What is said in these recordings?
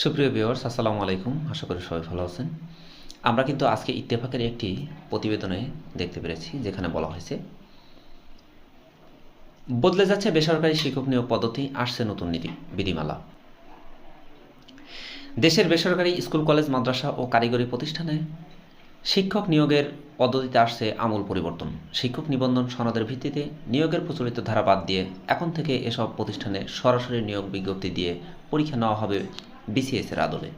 সুপ্রিয় ভিউয়ার্স, আসসালামু আলাইকুম। আশা করি সবাই ভালো আছেন। আমরা কিন্তু আজকে ইত্তেফাকের একটি প্রতিবেদনে দেখতে পেরেছি, যেখানে বলা হয়েছে, বদলে যাচ্ছে বেসরকারি শিক্ষক নিয়োগ পদ্ধতি, আসছে নতুন নীতি, বিধিমালা। দেশের বেসরকারি স্কুল, কলেজ, মাদ্রাসা ও কারিগরি প্রতিষ্ঠানে শিক্ষক নিয়োগের পদ্ধতিতে আসছে আমূল পরিবর্তন। শিক্ষক নিবন্ধন সনদের ভিত্তিতে নিয়োগের প্রচলিত ধারা বাদ দিয়ে এখন থেকে এসব প্রতিষ্ঠানে সরাসরি নিয়োগ বিজ্ঞপ্তি দিয়ে পরীক্ষা নেওয়া হবে বিসিএস এর আদলে।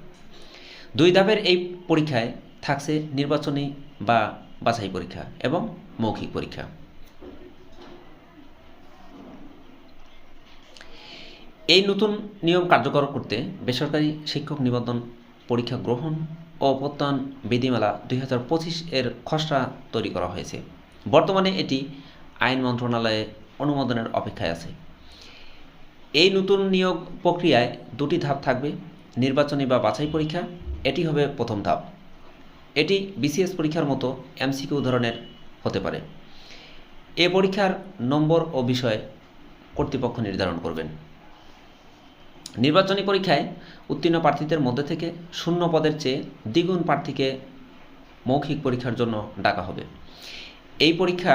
দুই ধাপের এই পরীক্ষায় থাকছে নির্বাচনী বা বাছাই পরীক্ষা এবং মৌখিক পরীক্ষা। এই নতুন নিয়ম কার্যকর করতে বেসরকারি শিক্ষক নিবন্ধন পরীক্ষা গ্রহণ ও প্রত্যয়ন বিধিমালা দুই হাজার পঁচিশ এর খসড়া তৈরি করা হয়েছে। বর্তমানে এটি আইন মন্ত্রণালয়ে অনুমোদনের অপেক্ষায় আছে। এই নতুন নিয়োগ প্রক্রিয়ায় দুটি ধাপ থাকবে। নির্বাচনী বা বাছাই পরীক্ষা, এটি হবে প্রথম ধাপ। এটি বিসিএস পরীক্ষার মতো এমসিকিউ ধরনের হতে পারে। এ পরীক্ষার নম্বর ও বিষয় কর্তৃপক্ষ নির্ধারণ করবেন। নির্বাচনী পরীক্ষায় উত্তীর্ণ প্রার্থীদের মধ্যে থেকে শূন্য পদের চেয়ে দ্বিগুণ প্রার্থীকে মৌখিক পরীক্ষার জন্য ডাকা হবে। এই পরীক্ষা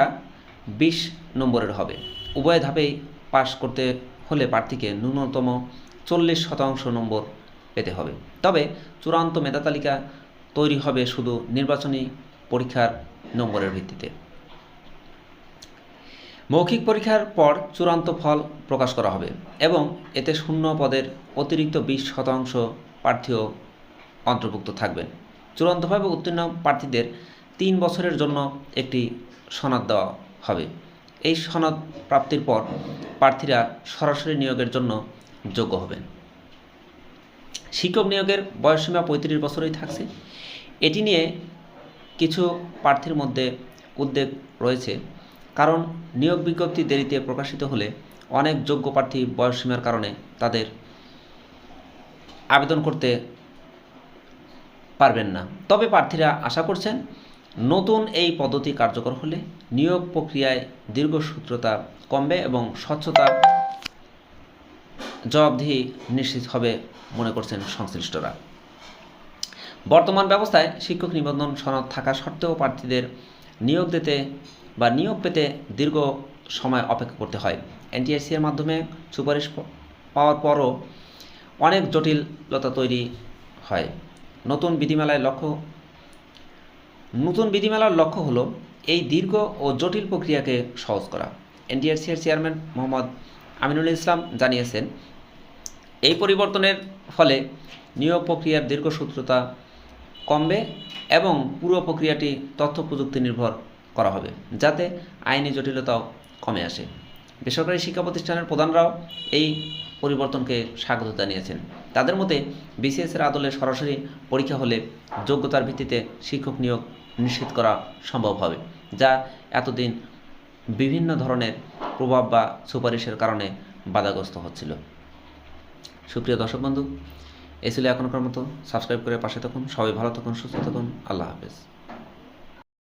বিশ নম্বরের হবে। উভয় ধাপেই পাশ করতে হলে প্রার্থীকে ন্যূনতম চল্লিশ শতাংশ নম্বর পেতে হবে। তবে চূড়ান্ত মেধা তালিকা তৈরি হবে শুধু নির্বাচনী পরীক্ষার নম্বরের ভিত্তিতে। মৌখিক পরীক্ষার পর চূড়ান্ত ফল প্রকাশ করা হবে এবং এতে শূন্য পদের অতিরিক্ত বিশ শতাংশ প্রার্থীও অন্তর্ভুক্ত থাকবেন। চূড়ান্তভাবে উত্তীর্ণ প্রার্থীদের তিন বছরের জন্য একটি সনদ দেওয়া হবে। এই সনদ প্রাপ্তির পর প্রার্থীরা সরাসরি নিয়োগের জন্য যোগ্য হবেন। শিক্ষক নিয়োগের বয়সসীমা পঁয়ত্রিশ বছরই থাকছে। এটি নিয়ে কিছু প্রার্থীর মধ্যে উদ্বেগ রয়েছে। কারণ নিয়োগ বিজ্ঞপ্তি দেরিতে প্রকাশিত হলে অনেক যোগ্য প্রার্থী বয়সসীমার কারণে তাদের আবেদন করতে পারবেন না। তবে প্রার্থীরা আশা করছেন, নতুন এই পদ্ধতি কার্যকর হলে নিয়োগ প্রক্রিয়ায় দীর্ঘসূত্রতা কমবে এবং স্বচ্ছতা জবাবদিহি নিশ্চিত হবে মনে করছেন সংশ্লিষ্টরা। বর্তমান ব্যবস্থায় শিক্ষক নিবন্ধন সনদ থাকা সত্ত্বেও প্রার্থীদের নিয়োগ দিতে বা নিয়োগ পেতে দীর্ঘ সময় অপেক্ষা করতে হয়। এনটিআরসি এর মাধ্যমে সুপারিশ পাওয়ার পরও অনেক জটিলতা তৈরি হয়। নতুন বিধিমেলায় লক্ষ্য, নতুন বিধিমেলার লক্ষ্য হলো এই দীর্ঘ ও জটিল প্রক্রিয়াকে সহজ করা। এনটিআরসি এর চেয়ারম্যান মোহাম্মদ আমিনুল ইসলাম জানিয়েছেন এই পরিবর্তনের ফলে নিয়োগ প্রক্রিয়ার দীর্ঘসূত্রতা কমবে এবং পুরো প্রক্রিয়াটি তথ্য প্রযুক্তি নির্ভর করা হবে, যাতে আইনি জটিলতাও কমে আসে। বেসরকারি শিক্ষা প্রতিষ্ঠানের প্রধানরাও এই পরিবর্তনকে স্বাগত জানিয়েছেন। তাদের মতে, বিসিএস এর আদলে সরাসরি পরীক্ষা হলে যোগ্যতার ভিত্তিতে শিক্ষক নিয়োগ নিশ্চিত করা সম্ভব হবে, যা এতদিন বিভিন্ন ধরনের প্রভাব বা সুপারিশের কারণে বাধাগ্রস্ত হচ্ছিল। সুপ্রিয় দর্শক বন্ধু, এই ছিল এখনকার মতো। সাবস্ক্রাইব করে পাশে থাকুন। সবাই ভালো থাকুন, সুস্থ থাকুন। আল্লাহ হাফেজ।